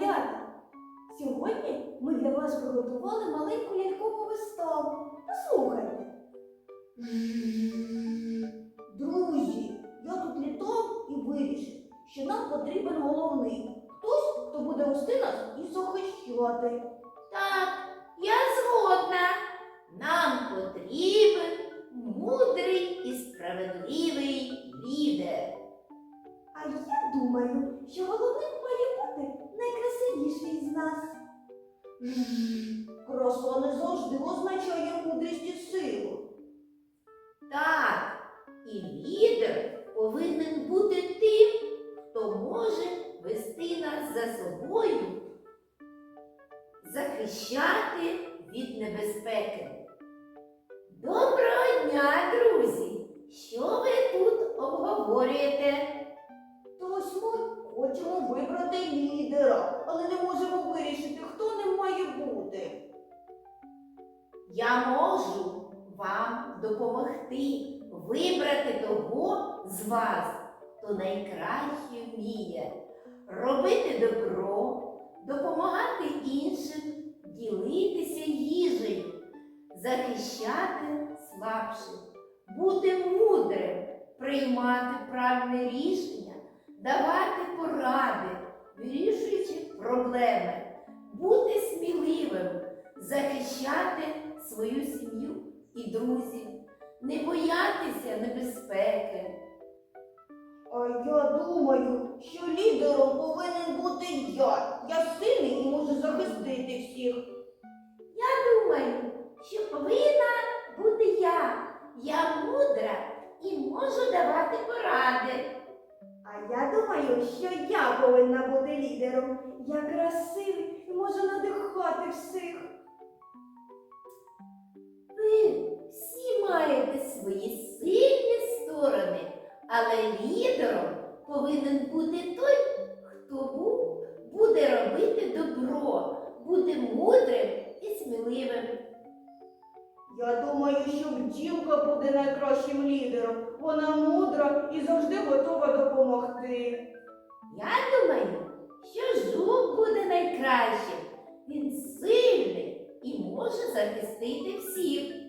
малята! Сьогодні ми для вас приготували маленьку лялькову виставу. Послухайте. Друзі, я тут літав і вирішив, що нам потрібен головний. Хтось, хто буде вести нас і захищати. Так, я згодна. Нам потрібен мудрий і справедливий нас. Краса не завжди означає мудрість і силу. Так, і лідер повинен бути тим, хто може вести нас за собою, захищати від небезпеки. Доброго дня, друзі! Що ви тут обговорюєте? Я можу вам допомогти вибрати того з вас, хто найкраще вміє робити добро, допомагати іншим, ділитися їжею, захищати слабших, бути мудрим, приймати правильне рішення, давати поради, вирішуючи проблеми, бути сміливим, захищати свою сім'ю і друзів, не боятися небезпеки. А я думаю, що лідером повинен бути я. Я сильний і можу захистити всіх. Я думаю, що повинна бути я. Я мудра і можу давати поради. А я думаю, що я повинна бути лідером. Я красивий і можу надихати всіх. Але лідером повинен бути той, хто буде робити добро, буде мудрим і сміливим. Я думаю, що бджілка буде найкращим лідером. Вона мудра і завжди готова допомогти. Я думаю, що жук буде найкращим. Він сильний і може захистити всіх.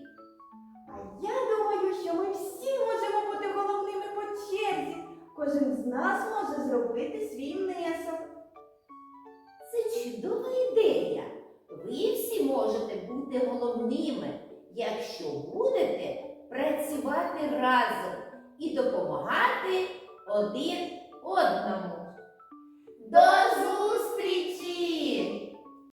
Бути головними, якщо будете працювати разом і допомагати один одному.